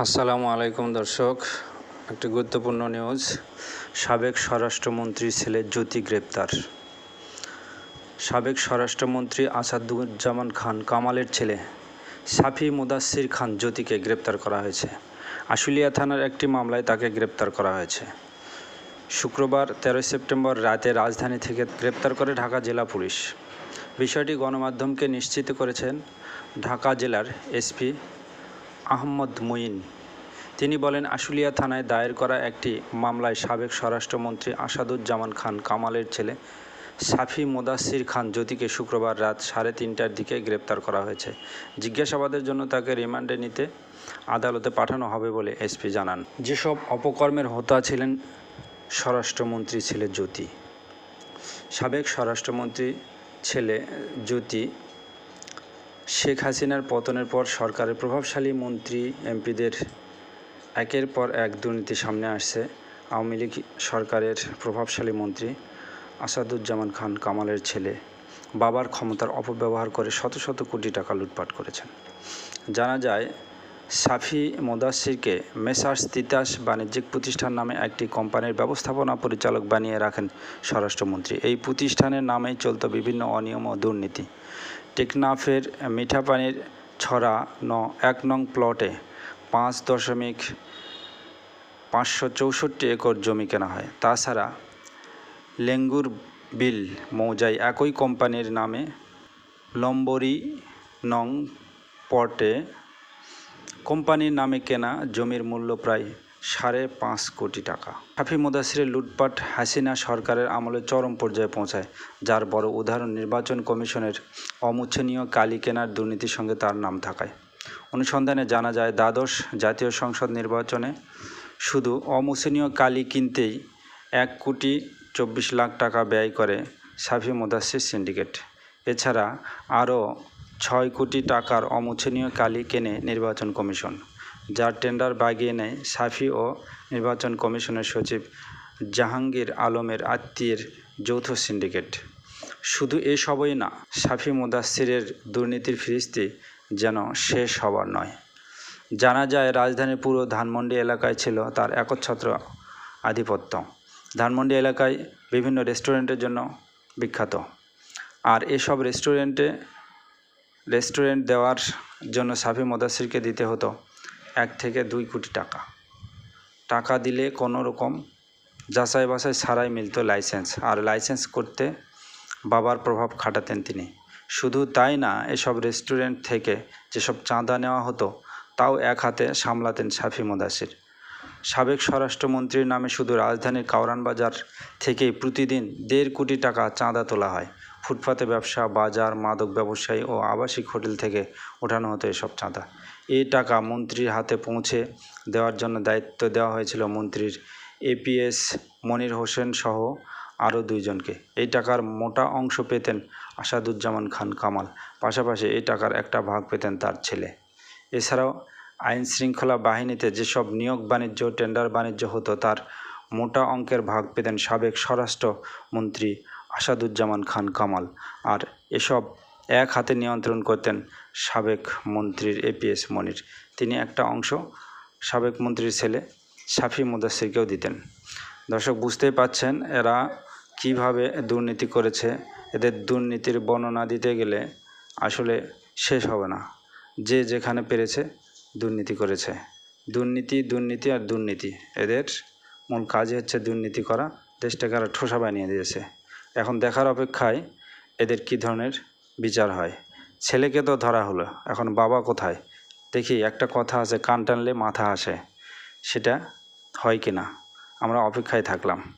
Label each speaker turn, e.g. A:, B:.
A: আসসালামু আলাইকুম দর্শক। একটি গুরুত্বপূর্ণ নিউজ, সাবেক স্বরাষ্ট্রমন্ত্রী ছেলে জ্যোতি গ্রেপ্তার। সাবেক স্বরাষ্ট্রমন্ত্রী আসাদুজ্জামান খান, কামালের ছেলে সাফি মুদাসির খান জ্যোতিকে গ্রেপ্তার করা হয়েছে। আশুলিয়া থানার একটি মামলায় তাকে গ্রেপ্তার করা হয়েছে। শুক্রবার তেরোই সেপ্টেম্বর রাতে রাজধানী থেকে গ্রেপ্তার করে ঢাকা জেলা পুলিশ। বিষয়টি গণমাধ্যমকে নিশ্চিত করেছেন ঢাকা জেলার এসপি আহমদ মুইন। তিনি বলেন, আশুলিয়া থানায় দায়ের করা একটি মামলায় সাবেক স্বরাষ্ট্রমন্ত্রী আসাদুজ্জামান খান কামালের ছেলে সাফি মোদাসির খান জ্যোতিকে শুক্রবার রাত সাড়ে তিনটার দিকে গ্রেপ্তার করা হয়েছে। জিজ্ঞাসাবাদের জন্য তাকে রিমান্ডে নিতে আদালতে পাঠানো হবে বলে এসপি জানান। যেসব অপকর্মের হোতা ছিলেন স্বরাষ্ট্রমন্ত্রী ছেলে জ্যোতি। সাবেক স্বরাষ্ট্রমন্ত্রী ছেলে জ্যোতি শেখ হাসিনার পতনের পর সরকারের প্রভাবশালী মন্ত্রী, এমপিদের একের পর এক দুর্নীতি সামনে আসছে। আওয়ামী লীগ সরকারের প্রভাবশালী মন্ত্রী আসাদুজ্জামান খান কামালের ছেলে বাবার ক্ষমতার অপব্যবহার করে শত শত কোটি টাকা লুটপাট করেছেন। জানা যায়, সাফি মোদাসিরকে মেসার্স তিতাস বাণিজ্যিক প্রতিষ্ঠান নামে একটি কোম্পানির ব্যবস্থাপনা পরিচালক বানিয়ে রাখেন স্বরাষ্ট্রমন্ত্রী। এই প্রতিষ্ঠানের নামেই চলত বিভিন্ন অনিয়ম ও দুর্নীতি। টেকনাফের মিঠাপানির ছড়া ন এক নং প্লটে পাঁচ দশমিক পাঁচশো চৌষট্টি একর জমি কেনা হয়। তাছাড়া লেঙ্গুর বিল মৌজায় একই কোম্পানির নামে লম্বরি নং পটে কোম্পানির নামে কেনা জমির মূল্য প্রায় সাড়ে পাঁচ কোটি টাকা। হাফি মুদাসিরের লুটপাট হাসিনা সরকারের আমলে চরম পর্যায়ে পৌঁছায়, যার বড় উদাহরণ নির্বাচন কমিশনের অমুচ্ছনীয় কালি কেনার দুর্নীতির সঙ্গে তার নাম থাকায়। অনুসন্ধানে জানা যায়, দ্বাদশ জাতীয় সংসদ নির্বাচনে শুধু অমুছনীয় কালি কিনতেই এক কোটি চব্বিশ লাখ টাকা ব্যয় করে সাফি মুদাসির সিন্ডিকেট। এছাড়া আরও ছয় কোটি টাকার অমুছনীয় কালি কেনে নির্বাচন কমিশন। যার টেন্ডার বাগিয়ে নেয় সাফি ও নির্বাচন কমিশনের সচিব জাহাঙ্গীর আলমের আত্মীয়ের যৌথ সিন্ডিকেট শুধু এসবই না, সাফি মুদাসিরের দুর্নীতির ফিরিস্তি যেন শেষ হবার নয়। জানা যায়, রাজধানীর পুরো ধানমন্ডি এলাকায় ছিল তার একচ্ছত্র আধিপত্য। ধানমন্ডি এলাকায় বিভিন্ন রেস্টুরেন্টের জন্য বিখ্যাত। আর এসব রেস্টুরেন্টে রেস্টুরেন্ট দেওয়ার জন্য সাফি মোদাসিরকে দিতে হতো এক থেকে দুই কোটি টাকা। টাকা দিলে কোনো রকম যাচাই বাছাই ছাড়াই মিলত লাইসেন্স, আর লাইসেন্স করতে বাবার প্রভাব খাটাতেন তিনি। শুধু তাই না, এসব রেস্টুরেন্ট থেকে যেসব চাঁদা নেওয়া হতো, তাও এক হাতে সামলাতেন সাফি মোদাসির। সাবেক স্বরাষ্ট্রমন্ত্রীর নামে শুধু রাজধানীর কাউরান বাজার থেকেই প্রতিদিন দেড় কোটি টাকা চাঁদা তোলা হয়। ফুটপাতে ব্যবসা, বাজার, মাদক ব্যবসায়ী ও আবাসিক হোটেল থেকে ওঠানো হতো এসব চাঁদা। এই টাকা মন্ত্রীর হাতে পৌঁছে দেওয়ার জন্য দায়িত্ব দেওয়া হয়েছিল মন্ত্রীর এপিএস মনির হোসেন সহ আরও দুইজনকে। এই টাকার মোটা অংশ পেতেন আসাদুজ্জামান খান কামাল, পাশাপাশি এই টাকার একটা ভাগ পেতেন তার ছেলে। এছাড়াও আইন শৃঙ্খলা বাহিনীতে যেসব নিয়োগ বাণিজ্য, টেন্ডার বাণিজ্য হতো, তার মোটা অঙ্কের ভাগ পেতেন সাবেক স্বরাষ্ট্রমন্ত্রী আসাদুজ্জামান খান কামাল। আর এসব এক হাতে নিয়ন্ত্রণ করতেন সাবেক মন্ত্রীর এপিএস মনির। তিনি একটা অংশ সাবেক মন্ত্রীর ছেলে সাফি মুদাসিরকেও দিতেন। দর্শক, বুঝতেই পাচ্ছেন এরা কীভাবে দুর্নীতি করেছে। এদের দুর্নীতির বর্ণনা দিতে গেলে আসলে শেষ হবে না। যে যেখানে পেরেছে দুর্নীতি করেছে। দুর্নীতি দুর্নীতি আর দুর্নীতি। এদের মূল কাজই হচ্ছে দুর্নীতি করা। দেশটাকে আরও ঠোসা বানিয়ে দিয়েছে। এখন দেখার অপেক্ষায় এদের কী ধরনের বিচার হয়। ছেলেকে তো ধরা হলো, এখন বাবা কোথায়? দেখি, একটা কথা আছে, কান টানলে মাথা আসে। সেটা হয় কি না? আমরা অপেক্ষায় থাকলাম।